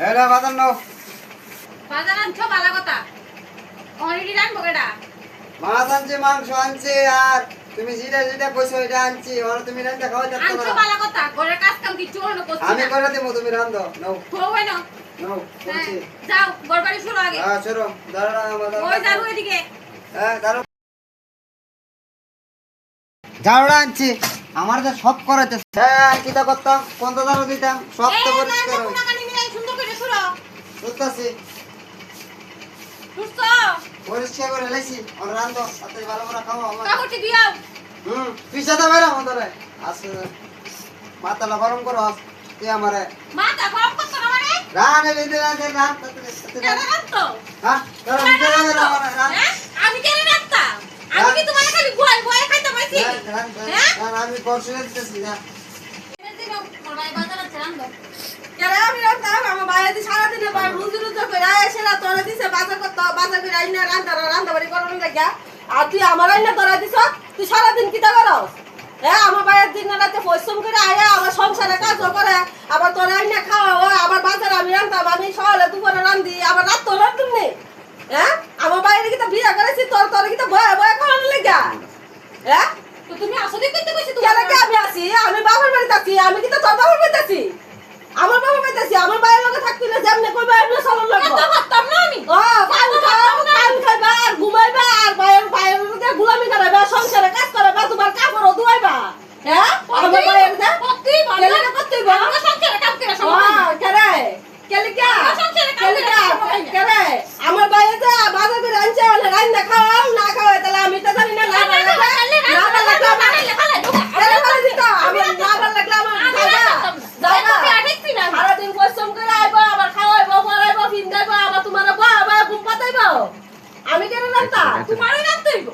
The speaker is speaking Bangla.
এটা বাজার নাও। বাজার আনছো ভালো কথা। রাখব মাছ আনছে মাংস আনছে আর তুমি যেটা যেটা কইছো এটা আনছি ওরা তুমি রান্না খাওয়া যাচ্ছে আনছো না। ভালো কথা ঘরের কাজ কাম কিছু হলো করছি আমি করে দেবো তুমি রান্ধো নাও। হয় না। নাও হ্যাঁ, যাও গড়বাড়ি শুরু আগে। হ্যাঁ দাঁড়া ওই যাব এদিকে। হ্যাঁ দাঁড়ো আনছি। আমার তো সব করাতে হ্যাঁ কিতা করতাম? পঞ্চাশ দাঁড়ো দিতাম সব তো পরিষ্কার না, না, কোনাকানি নিয়ে সুন্দর করে শুরু করতেছি সুস্থ পরিষ্কার করে লাইছি আর রান্ধো তাতে ভালো করে খাও আমার কাপড়টি দিয়াও হুম পিছাতে বাইরে আমাদের আসে মাথাটা গরম করো তুই আমারে মাথা গরম করছ না মানে রান দিলে রান রান তাতে রান রাখতো হ্যাঁ রাখতো? আমারে রান? আমি কেন রাখতাম আমি কি তোমার খালি বয় বয় খাইতে পাইছি রান, রান, হ্যাঁ? রান, আমি পরশুরে দিতেছি না কেন আমি আমার বাইরে সারাদিনে রুজি রুজি করে না তোরা দিছে বাজার করতে বাজার করে আইনা রান্তা রান্তা বাড়ি করানো লাগিয়া আর তুই আমার আইনা তোরা দিছ তুই সারাদিন কিতা করস? হ্যাঁ আমার বাইরের দিন রাতে পরিশ্রম করে আয়া আমার সংসারে কাজও করে আবার তোরা আইনা খাওয়া হয় আবার বাজার আমি রান্তাম আমি সকালে দুপুরে রান্ধি আবার রাত তো রান্ধুম হ্যাঁ আমার বাইরে কিতা বিয়া করেছি তোর তোর কিতা ভয়ে ভয়ে খাওয়ানো লাগিয়া হ্যাঁ? তুমি আসলে কইতে কইছি কি আমি আছি আমি বাবার বাড়িতে আছি আমি কিন্তু তোর বাবার বাড়িতে আছি আমার বাবার বাড়িতে আছি আমার বাইরের লগে থাকবি না যেমনি কইবা এমনি চলন লাগবো এত ভাবতাম না আমি ও পান খাও পান খাইবা আর ঘুমাইবা আর বাইরের বাইরের মধ্যে গুলামি করাইবা সংসারে কাজ করাইবা তোমার কাপড়ও ধুয়াইবা হ্যাঁ আমার বাইরের মধ্যে কতই ভালো কেলে করতেই বা আমরা সংসারে কাম করে ও সমাজ কেরে কেলে কে আমার বাইরে যে বাজার করে আনছে মানে রান্না খাওয়াও না খাওয়াই তাহলে আমি তো জানি না না সারাদিন পরিশ্রম করে আইব আবার খাওয়াইব পড়াইব ফিন্দাইব আবার তোমার বা বা ঘুম পাতাইব। আমি কেন জানতা তোমারই নাম তুইব